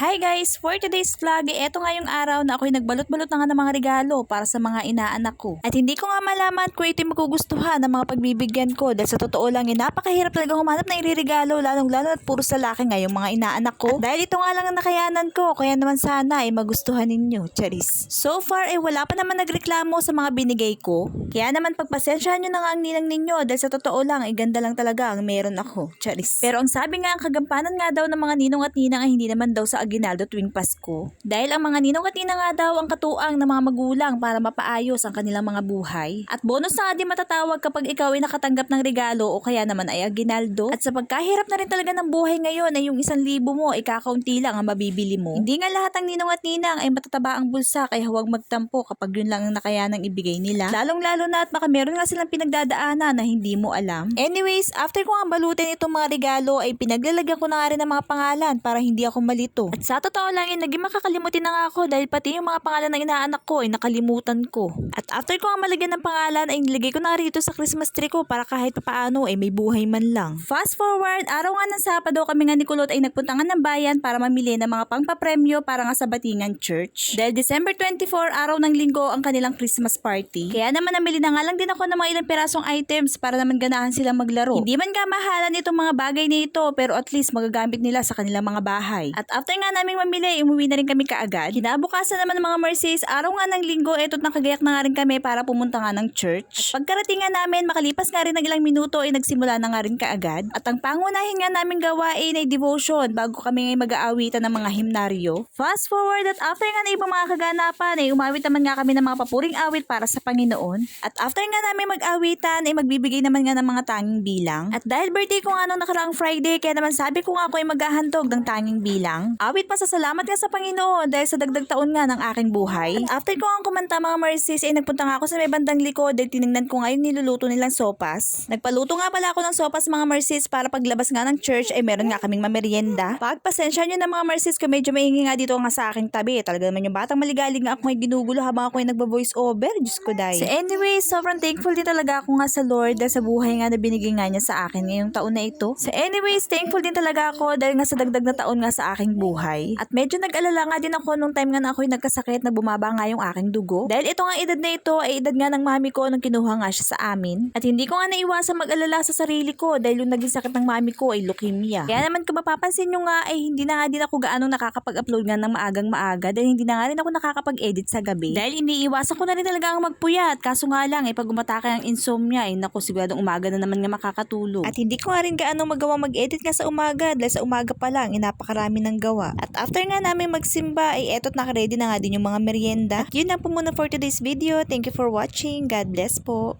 Hi guys! For today's vlog, eh, eto nga yung araw na ako'y nagbalot-balot na nga ng mga regalo para sa mga inaanak ko. At hindi ko nga malaman kung ito yung magugustuhan ng mga pagbibigyan ko dahil sa totoo lang, eh, napakahirap talaga humanap ng iririgalo lalong-lalo at puro sa laki nga yung mga inaanak ko. At dahil ito nga lang ang nakayanan ko, kaya naman sana ay magustuhan ninyo, charis. So far, eh wala pa naman nagreklamo sa mga binigay ko. Kaya naman pagpasensyahan nyo na nga ang ninang ninyo dahil sa totoo lang, ay ganda lang talaga ang meron ako, charis. Pero ang sabi nga, ang kagampanan nga daw ng mga ninong at ninang ay hindi naman daw sa aginaldo tuwing Pasko. Dahil ang mga ninong at ninang nga daw ang katuang ng mga magulang para mapaayos ang kanilang mga buhay. At bonus na din matatawag kapag ikaw ay nakatanggap ng regalo o kaya naman ay aginaldo. At sa pagkahirap na rin talaga ng buhay ngayon ay yung isang libo mo ay kakaunti lang ang mabibili mo. Hindi nga lahat ng ninong at ninang ay matataba ang bulsa kaya huwag magtampo kapag yun lang ang nakayanang ibigay nila. Lalong lalo na at baka meron nga silang pinagdadaanan na hindi mo alam. Anyways, after ko ang balutin itong mga regalo ay pinaglalagyan ko na nga rin ng mga pangalan para hindi ako malito. At sa totoo lang, eh, naging makakalimutin na nga ako dahil pati yung mga pangalan ng inaanak ko ay nakalimutan ko. At after ko ang malagyan ng pangalan ay nilagay ko na rito sa Christmas tree ko para kahit papaano ay may buhay man lang. Fast forward, araw nga ng Sabado kami nga ni Kulot ay nagpunta nga ng bayan para mamili ng mga pangpapremyo para nga sa Batingan Church. Dahil December 24, araw ng linggo ang kanilang Christmas party. Kaya naman namili na nga lang din ako ng mga ilang pirasong items para naman ganahan silang maglaro. Hindi man kamahalan itong mga bagay na ito pero at least magagamit nila sa kanilang mga bahay. At after nga naming mamili, umuwi na rin kami kaagad. Kinabukasan naman ng mga Mercedes, araw nga ng linggo, eto't nakagayak na nga rin kami para pumunta nga ng church. At pagkarating nga namin, makalipas nga rin ng ilang minuto ay nagsimula na nga rin kaagad. At ang pangunahin nga namin gawain ay devotion bago kami ngay mag-aawitan ng mga himnaryo. Fast forward at after nga na ibang mga kaganapan ay umawit naman nga kami ng mga papuring awit para sa Panginoon. At after nga namin mag-awitan ay magbibigay naman nga ng mga tanging bilang. At dahil birthday ko nga nung nakaraang Friday, kaya naman sabi ko nga ako ay maghahandog ng tanging bilang. Awit pa sa salamat nga sa Panginoon dahil sa dagdag taon nga ng aking buhay. After ko nga kumanta mga Mercies ay nagpunta nga ako sa may bandang likod dahil tinignan ko nga niluluto nilang sopas. Nagpaluto nga pala ako ng sopas mga Mercies para paglabas nga ng church ay meron nga kaming mamerienda. Pagpasensya nyo na mga Mercies ko medyo maingay nga dito nga sa aking tabi. Talaga naman yung batang maligalig nga ako may ginugulo habang ako ay nagba-voice over. Diyos ko dahil. So anyway, sobrang thankful din talaga ako nga sa Lord dahil sa buhay nga na binigay nga niya sa akin ngayong taon na ito. So anyways, thankful din talaga ako dahil nga sa dagdag na taon nga sa aking buhay. At medyo nag-alala nga din ako nung time nga na ako'y nagkasakit na bumaba nga yung aking dugo. Dahil ito nga edad na ito ay edad nga ng mami ko nung kinuha nga siya sa amin. At hindi ko nga naiwasan mag-alala sa sarili ko dahil yung naging sakit ng mami ko ay leukemia. Kaya naman kung mapapansin nyo nga ay hindi na nga din ako gaano nakakapag-upload nga ng maagang maaga dahil hindi na nga rin ako nakakapag-edit sa gabi. Dahil iniiwasan ko na rin talaga ang magpuyat. Kaso nga lang eh pag umatake ang insomnia ay naku siguradong umaga na naman nga makakatulog. At hindi ko nga rin gaano magawa mag-edit nga sa umaga dahil sa umaga pa lang eh, napakarami ng gawa. At after nga namin magsimba ay eto't nakaready na nga din yung mga merienda. At yun na po muna for today's video. Thank you for watching. God bless po.